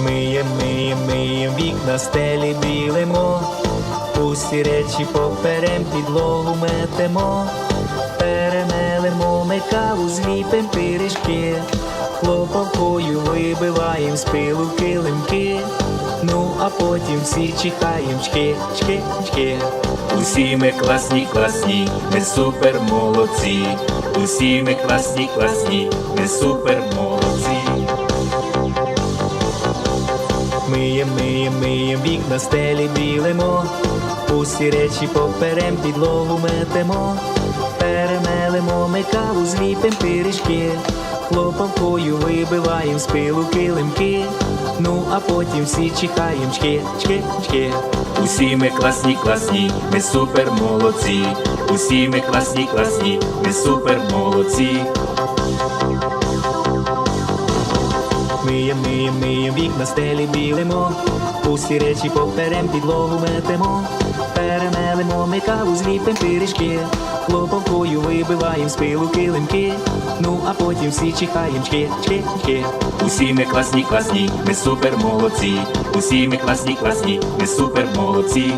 Миєм, миєм, миєм, вікна стелі білимо, усі речі поперем підлогу метемо, перемелемо ми каву, зліпим пиріжки, хлопавкою вибиваєм з пилу килимки. Ну, а потім всі чихаєм чки, чки, чки. Усі ми класні, класні, ми супер молодці. Усі ми класні, класні, ми супер молодці. Миєм, миєм, миєм, вікна стелі білимо, усі речі поперем підлогу метемо, перемелемо ми каву, зліпим пиріжки, хлопавкою вибиваєм з пилу килимки. Ну, а потім всі чихаєм чки, чки, чки. Усі ми класні, класні, ми супер молодці. Усі ми класні, класні, ми супер молодці. Миєм, миєм, миєм, вікна стелі білимо, усі речі поперем підлогу метемо, перемелемо ми каву, зліпим пиріжки, хлопавкою вибиваєм з пилу килимки, ну а потім всі чихаєм чки, чки, чки. Усі ми класні, класні, ми супер молодці, усі ми класні, класні, ми супер молодці.